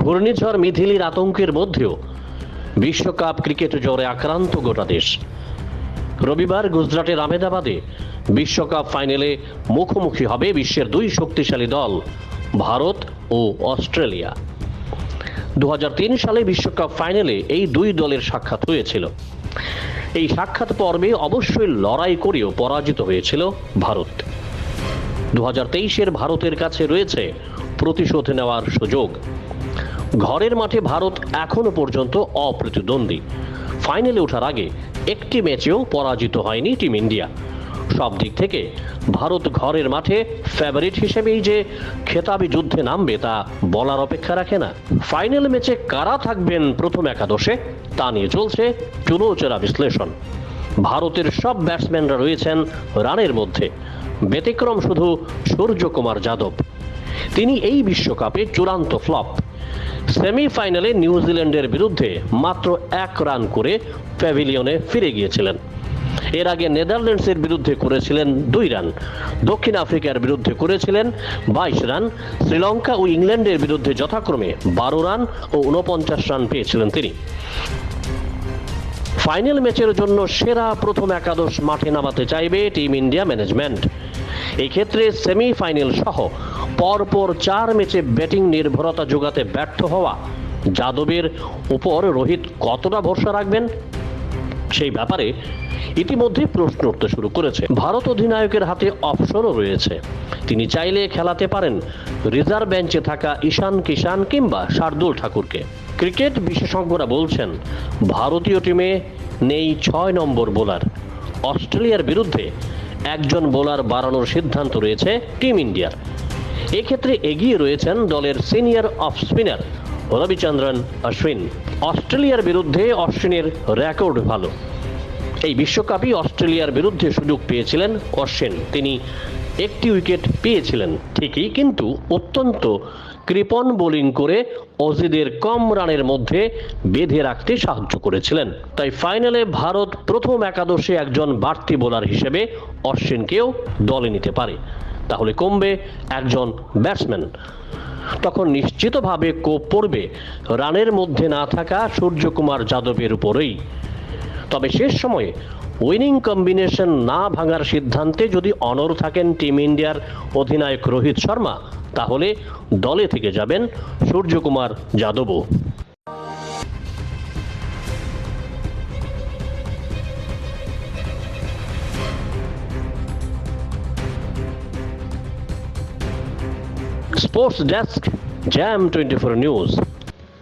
ঘূর্ণিঝড় মিথিলির আতঙ্কের মধ্যেও বিশ্বকাপ ক্রিকেট জ্বরে আক্রান্ত গোটা দেশ। রবিবার গুজরাটের আহমেদাবাদে বিশ্বকাপ ফাইনালে মুখোমুখি হবে বিশ্বের দুই শক্তিশালী দল, ভারত ও অস্ট্রেলিয়া। দু হাজার তিন সালে বিশ্বকাপ ফাইনালে এই দুই দলের সাক্ষাৎ হয়েছিল। এই সাক্ষাৎ পর্বে অবশ্যই লড়াই করেও পরাজিত হয়েছিল ভারত। দু হাজার তেইশের ভারতের কাছে রয়েছে প্রতিশোধ নেওয়ার সুযোগ। ঘরের মাঠে ভারত এখনও পর্যন্ত অপ্রতিদ্বন্দ্বী। ফাইনালে ওঠার আগে একটি ম্যাচেও পরাজিত হয়নি টিম ইন্ডিয়া। সব দিক থেকে ভারত ঘরের মাঠে ফেভারিট হিসেবেই যে খেতাবি যুদ্ধে নামবে তা বলার অপেক্ষা রাখে না। ফাইনাল ম্যাচে কারা থাকবেন প্রথম একাদশে, তা নিয়ে চলছে চুলোচেরা বিশ্লেষণ। ভারতের সব ব্যাটসম্যানরা রয়েছেন রানের মধ্যে। ব্যতিক্রম শুধু সূর্যকুমার যাদব। তিনি এই বিশ্বকাপে চূড়ান্ত ফ্লপ সেমিফাইনালে নিউজিল্যান্ডের বিরুদ্ধে মাত্র এক রান করে প্যাভিলিয়নে ফিরে গিয়েছিলেন। এর আগে নেদারল্যান্ডসের বিরুদ্ধে করেছিলেন দুই রান। দক্ষিণ আফ্রিকার বিরুদ্ধে করেছিলেন বাইশ রান। শ্রীলঙ্কা ও ইংল্যান্ডের বিরুদ্ধে যথাক্রমে বারো রান ও উনপঞ্চাশ রান পেয়েছিলেন তিনি। ফাইনাল ম্যাচের জন্য সেরা প্রথম একাদশ মাঠে নামাতে চাইবে টিম ইন্ডিয়া ম্যানেজমেন্ট। এক্ষেত্রে ক্ষেত্রে সেমিফাইনাল সহ পরপর চার ম্যাচে ব্যাটিং নির্ভরতা যোগাতে ব্যর্থ হওয়া যাদবের উপর রোহিত কতটা ভরসা রাখবেন? সেই ব্যাপারে ইতিমধ্যে প্রশ্ন উঠতে শুরু করেছে। ভারত অধিনায়কের হাতে অপশনও রয়েছে। তিনি চাইলে খেলাতে পারেন রিজার্ভ বেঞ্চে থাকা ঈশান কিষান কিংবা শার্দুল ঠাকুরকে। ক্রিকেট বিশেষজ্ঞরা বলছেন, ভারতীয় টিমে নেই ছয় নম্বর বোলার। অস্ট্রেলিয়ার বিরুদ্ধে একজন বোলার বাড়ানোর সিদ্ধান্ত রয়েছে টিম ইন্ডিয়ার। এক্ষেত্রে এগিয়ে রয়েছেন দলের senior off spinner Ravichandran Ashwin. অস্ট্রেলিয়ার বিরুদ্ধে অশ্বিনের রেকর্ড ভালো। এই বিশ্বকাপই অস্ট্রেলিয়ার বিরুদ্ধে সুযোগ পেয়েছিলেন অশ্বিন। তিনি একটি উইকেট পেয়েছিলেন, ঠিকই, কিন্তু অত্যন্ত কৃপণ বোলিং করে অজিদের কম রানের মধ্যে বেঁধে রাখতে সাহায্য করেছিলেন। তাই ফাইনালে ভারত প্রথম একাদশে একজন বাড়তি বোলার হিসেবে অশ্বিনকেও দলে নিতে পারে। তাহলে কমবে একজন ব্যাটসম্যান। তখন নিশ্চিতভাবে কোপ পড়বে রানের মধ্যে না থাকা সূর্যকুমার যাদবের উপরেই। তবে শেষ সময়ে উইনিং কম্বিনেশন না ভাঙার সিদ্ধান্তে যদি অনর থাকেন টিম ইন্ডিয়ার অধিনায়ক রোহিত শর্মা, তাহলে দলে থেকে যাবেন Suryakumar যাদবও। Sports Desk, Jam 24 News.